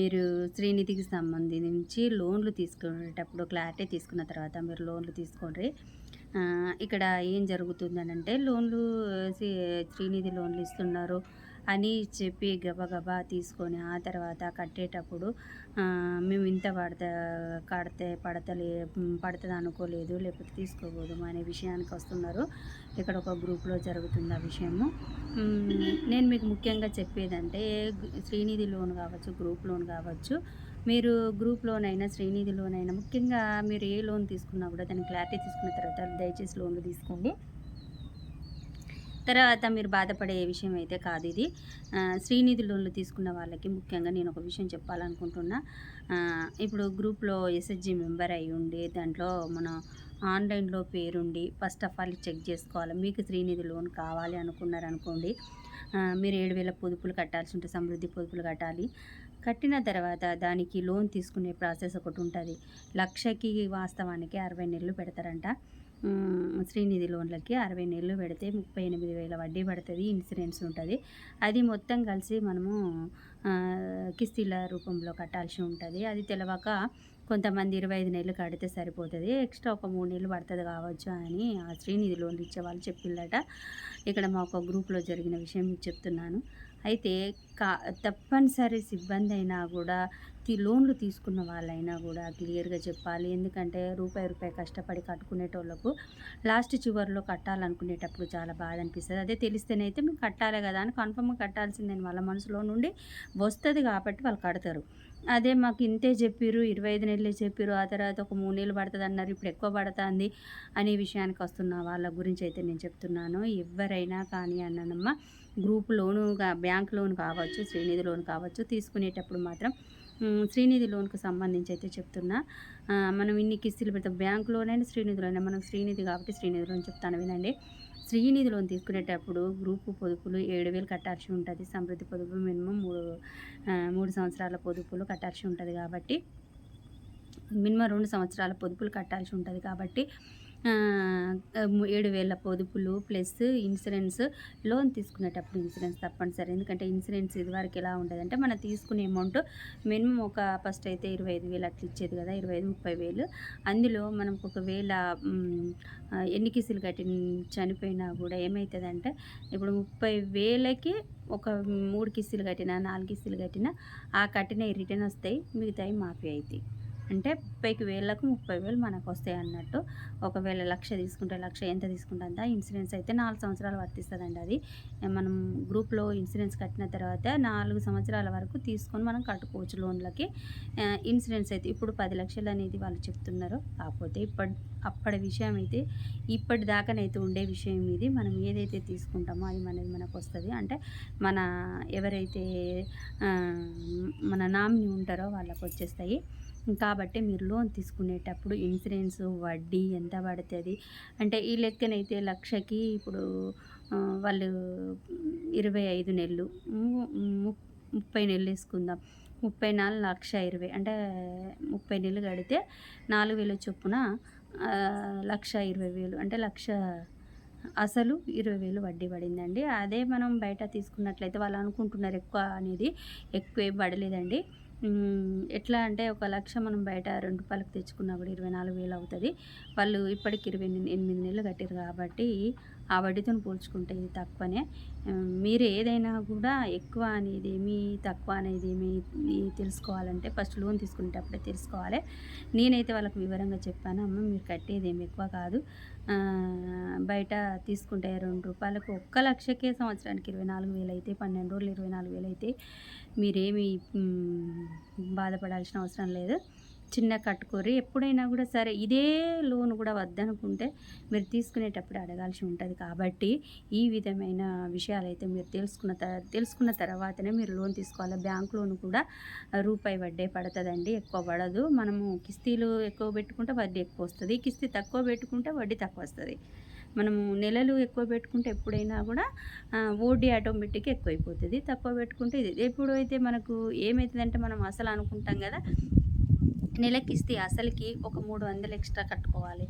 మీరు శ్రీనిధికి సంబంధించి లోన్లు తీసుకునేటప్పుడు క్లారిటీ తీసుకున్న తర్వాత మీరు లోన్లు తీసుకోండి. ఇక్కడ ఏం జరుగుతుందనంటే లోన్లు శ్రీనిధి లోన్లు ఇస్తున్నారు అని చెప్పి గబగబా తీసుకొని ఆ తర్వాత కట్టేటప్పుడు మేము ఇంత పడత కడితే పడతలే పడుతుంది అనుకోలేదు లేకపోతే తీసుకోకూడదు అనే విషయానికి వస్తున్నారు. ఇక్కడ ఒక గ్రూప్లో జరుగుతుంది ఆ విషయము. నేను మీకు ముఖ్యంగా చెప్పేదంటే శ్రీనిధి లోన్ కావచ్చు గ్రూప్ లోన్ కావచ్చు మీరు గ్రూప్ లోన్ అయినా శ్రీనిధి లోన్ అయినా ముఖ్యంగా మీరు ఏ లోన్ తీసుకున్నా కూడా దాని క్లారిటీ తీసుకున్న తర్వాత దయచేసి లోన్లు తీసుకోండి. తర్వాత మీరు బాధపడే విషయం అయితే కాదు ఇది. శ్రీనిధి లోన్లు తీసుకున్న వాళ్ళకి ముఖ్యంగా నేను ఒక విషయం చెప్పాలనుకుంటున్నా. ఇప్పుడు గ్రూప్లో ఎస్హెచ్జి మెంబర్ అయి ఉండి దాంట్లో మన ఆన్లైన్లో పేరుండి ఫస్ట్ ఆఫ్ ఆల్ చెక్ చేసుకోవాలి. మీకు శ్రీనిధి లోన్ కావాలి అనుకున్నారనుకోండి మీరు ఏడు వేల పొదుపులు కట్టాల్సి ఉంటే సమృద్ధి పొదుపులు కట్టాలి. కట్టిన తర్వాత దానికి లోన్ తీసుకునే ప్రాసెస్ ఒకటి ఉంటుంది. లక్షకి వాస్తవానికి అరవై నెలలు పెడతారంట. శ్రీనిధి లోన్లకి అరవై నెలలు పెడితే ముప్పై ఎనిమిది వేల వడ్డీ పడుతుంది ఇన్సూరెన్స్ ఉంటుంది. అది మొత్తం కలిసి మనము కిస్తీల రూపంలో కట్టాల్సి ఉంటుంది. అది తెలవక కొంతమంది ఇరవై ఐదు నెలలు కడితే సరిపోతుంది. ఎక్స్ట్రా ఒక మూడు నెలలు పడుతుంది కావచ్చు అని ఆ శ్రీనిధి లోన్లు ఇచ్చే వాళ్ళు చెప్పిల్లట ఇక్కడ మా ఒక గ్రూప్లో జరిగిన విషయం చెప్తున్నాను. అయితే కా తప్పనిసరి సిబ్బంది అయినా కూడా తీ లోన్లు తీసుకున్న వాళ్ళైనా కూడా క్లియర్గా చెప్పాలి. ఎందుకంటే రూపాయి రూపాయి కష్టపడి కట్టుకునేటోళ్ళకు లాస్ట్ చివరిలో కట్టాలనుకునేటప్పుడు చాలా బాధ అనిపిస్తుంది అదే తెలిస్తేనైతే మేము కట్టాలి కదా అని కన్ఫర్మ్గా కట్టాల్సిందని వాళ్ళ మనసులో నుండి వస్తుంది కాబట్టి వాళ్ళు కడతారు. అదే మాకు ఇంతే చెప్పిర్రు ఇరవై ఐదు నెలలే చెప్పిర్రు ఆ తర్వాత ఒక మూడు నెలలు పడుతుంది అన్నారు ఇప్పుడు ఎక్కువ పడుతుంది అనే విషయానికి వస్తున్న వాళ్ళ గురించి అయితే నేను చెప్తున్నాను. ఎవరైనా కానీ అన్ననమ్మ గ్రూప్ లోను బ్యాంక్ లోన్ కావచ్చు శ్రీనిధి లోన్ కావచ్చు తీసుకునేటప్పుడు మాత్రం శ్రీనిధి లోన్కు సంబంధించి అయితే చెప్తున్నా. మనం ఇన్ని కిస్తీలు పెడతాం బ్యాంక్ లోన్ అయినా శ్రీనిధి లోన్ మనం శ్రీనిధి కాబట్టి శ్రీనిధి లోన్ చెప్తాను వినండి. శ్రీనిధి లోన్ తీసుకునేటప్పుడు గ్రూపు పొదుపులు ఏడు వేలు కట్టాల్సి ఉంటుంది. సమృద్ధి పొదుపు మినిమం మూడు మూడు సంవత్సరాల పొదుపులు కట్టాల్సి ఉంటుంది కాబట్టి మినిమం రెండు సంవత్సరాల పొదుపులు కట్టాల్సి ఉంటుంది కాబట్టి ఏడు వేల పొదుపులు ప్లస్ ఇన్సూరెన్స్ లోన్ తీసుకునేటప్పుడు ఇన్సూరెన్స్ తప్పనిసరి. ఎందుకంటే ఇన్సూరెన్స్ ఇదివరకు ఎలా ఉండదంటే మనం తీసుకునే అమౌంట్ మినిమం ఒక ఫస్ట్ అయితే ఇరవై ఐదు వేలు అట్లా ఇచ్చేది కదా ఇరవై ఐదు ముప్పై వేలు. అందులో మనం ఒకవేళ ఎన్ని కిసులు కట్టి చనిపోయినా కూడా ఏమవుతుందంటే ఇప్పుడు ముప్పై వేలకి ఒక మూడు కిస్తులు కట్టినా నాలుగు కిస్తులు కట్టినా ఆ కట్టిన రిటర్న్ వస్తాయి మిగతాయి మాఫీ అవుతాయి అంటే ముప్పైకి వేలకు ముప్పై వేలు మనకు వస్తాయి అన్నట్టు. ఒకవేళ లక్ష తీసుకుంటే లక్ష ఎంత తీసుకుంటే అంత ఇన్సూరెన్స్ అయితే నాలుగు సంవత్సరాలు వర్తిస్తుందండి అది. మనం గ్రూప్లో ఇన్సూరెన్స్ కట్టిన తర్వాత నాలుగు సంవత్సరాల వరకు తీసుకొని మనం కట్టుకోవచ్చు లోన్లకి. ఇన్సూరెన్స్ అయితే ఇప్పుడు పది లక్షలు అనేది వాళ్ళు చెప్తున్నారు. కాకపోతే ఇప్పటి అప్పటి విషయం అయితే ఇప్పటి దాకానైతే ఉండే విషయం ఇది. మనం ఏదైతే తీసుకుంటామో అది మనది మనకు వస్తుంది. అంటే మన ఎవరైతే మన నామిని ఉంటారో వాళ్ళకు వచ్చేస్తాయి. కాబట్టి మీరు లోన్ తీసుకునేటప్పుడు ఇన్సూరెన్స్ వడ్డీ ఎంత పడుతుంది? అంటే ఈ లెక్కనైతే లక్షకి ఇప్పుడు వాళ్ళు ఇరవై ఐదు నెలలు ము- ముప్పై నెలలు వేసుకుందాం. ముప్పై నాలుగు లక్ష ఇరవై అంటే ముప్పై నెలలు కడితే నాలుగు వేల చొప్పున లక్ష ఇరవై వేలు అంటే లక్ష అసలు ఇరవై వేలు వడ్డీ పడిందండి. అదే మనం బయట తీసుకున్నట్లయితే వాళ్ళు అనుకుంటున్నారు ఎక్కువ అనేది ఎక్కువ ఏం పడలేదండి. ఎట్లా అంటే ఒక లక్ష మనం బయట రెండు రూపాయలకు తెచ్చుకున్నా కూడా ఇరవై నాలుగు వేలు అవుతుంది. వాళ్ళు ఇప్పటికి ఇరవై ఎనిమిది ఎనిమిది నెలలు కట్టారు కాబట్టి ఆ వడ్డీతో పోల్చుకుంటే ఇది తక్కువనే. మీరు ఏదైనా కూడా ఎక్కువ అనేది ఏమి తక్కువ అనేది ఏమి తెలుసుకోవాలంటే ఫస్ట్ లోన్ తీసుకునేటప్పుడే తెలుసుకోవాలి. నేనైతే వాళ్ళకి వివరంగా చెప్పాను అమ్మ మీరు కట్టేది ఏమి ఎక్కువ కాదు. బయట తీసుకుంటే రెండు రూపాయలకు ఒక్క లక్షకే సంవత్సరానికి ఇరవై నాలుగు వేలు అయితే పన్నెండు రోజులు ఇరవై నాలుగు వేలు అయితే మీరేమి బాధపడాల్సిన అవసరం లేదు. చిన్న కట్టుకోరి ఎప్పుడైనా కూడా సరే ఇదే లోన్ కూడా వద్దనుకుంటే మీరు తీసుకునేటప్పుడు అడగాల్సి ఉంటుంది. కాబట్టి ఈ విధమైన విషయాలు అయితే మీరు తెలుసుకున్న త- తెలుసుకున్న తర్వాతనే మీరు లోన్ తీసుకోవాలి. బ్యాంక్ లోన్ కూడా రూపాయి వడ్డీ పడుతుందండి ఎక్కువ పడదు. మనము కిస్తీలు ఎక్కువ పెట్టుకుంటే వడ్డీ ఎక్కువ వస్తుంది. కిస్తీ తక్కువ పెట్టుకుంటే వడ్డీ తక్కువ వస్తుంది. మనము నెలలు ఎక్కువ పెట్టుకుంటే ఎప్పుడైనా కూడా ఓడి వడ్డీ ఆటోమేటిక్గా ఎక్కువైపోతుంది. తక్కువ పెట్టుకుంటే ఇది. ఎప్పుడైతే మనకు ఏమవుతుందంటే మనం అసలు అనుకుంటాం కదా నెలకి ఇస్తే అసలుకి ఒక మూడు వందలు ఎక్స్ట్రా కట్టుకోవాలి.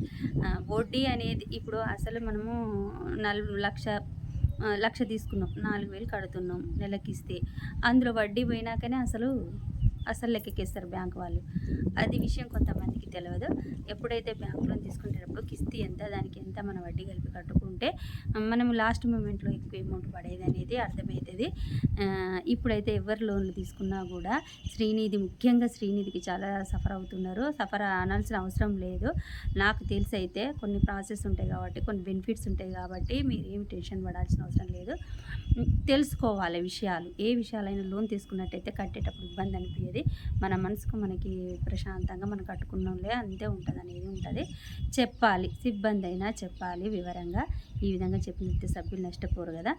వడ్డీ అనేది ఇప్పుడు అసలు మనము నలుగు లక్ష లక్ష తీసుకున్నాం. నాలుగు వేలు కడుతున్నాం నెలకి ఇస్తే అందులో వడ్డీ పోయినాకనే అసలు అసలు లెక్కకేస్తారు బ్యాంక్ వాళ్ళు. అది విషయం కొంతమందికి తెలియదు. ఎప్పుడైతే బ్యాంక్ లోన్ తీసుకునేటప్పుడు కిస్తీ ఎంత దానికి ఎంత మన వడ్డీ కలిపి కట్టుకుంటే మనం లాస్ట్ మూమెంట్లో ఎక్కువ అమౌంట్ పడేది అనేది అర్థమవుతుంది. ఇప్పుడైతే ఎవరు లోన్లు తీసుకున్నా కూడా శ్రీనిధి ముఖ్యంగా శ్రీనిధికి చాలా సఫర్ అవుతున్నారు. సఫర్ అనాల్సిన అవసరం లేదు. నాకు తెలిసి అయితే కొన్ని ప్రాసెస్ ఉంటాయి కాబట్టి కొన్ని బెనిఫిట్స్ ఉంటాయి కాబట్టి మీరు ఏమి టెన్షన్ పడాల్సిన అవసరం లేదు. తెలుసుకోవాలి విషయాలు. ఏ విషయాలైనా లోన్ తీసుకున్నట్టయితే కట్టేటప్పుడు ఇబ్బంది అనిపించేది మన మనసుకు మనకి ప్రశాంతంగా మనం కట్టుకున్నాం కట్టుకున్నాంలే అంతే ఉంటుంది అనేది ఉంటుంది. చెప్పాలి సిబ్బంది అయినా చెప్పాలి వివరంగా. ఈ విధంగా చెప్పినట్టు సభ్యులు నష్టపోరు కదా.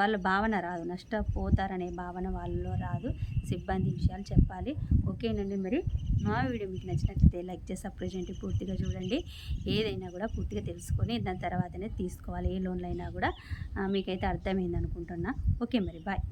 వాళ్ళ భావన రాదు. నష్టపోతారనే భావన వాళ్ళలో రాదు. సిబ్బంది విషయాలు చెప్పాలి. ఓకేనండి మరి. మా వీడియో మీకు నచ్చినట్లయితే లైక్ చేసి అప్రజెంట్ పూర్తిగా చూడండి. ఏదైనా కూడా పూర్తిగా తెలుసుకొని దాని తర్వాతనే తీసుకోవాలి. ఏ లోన్లు అయినా కూడా మీకైతే అర్థమైంది అనుకుంటున్నా ఓకే మరి. బాయ్.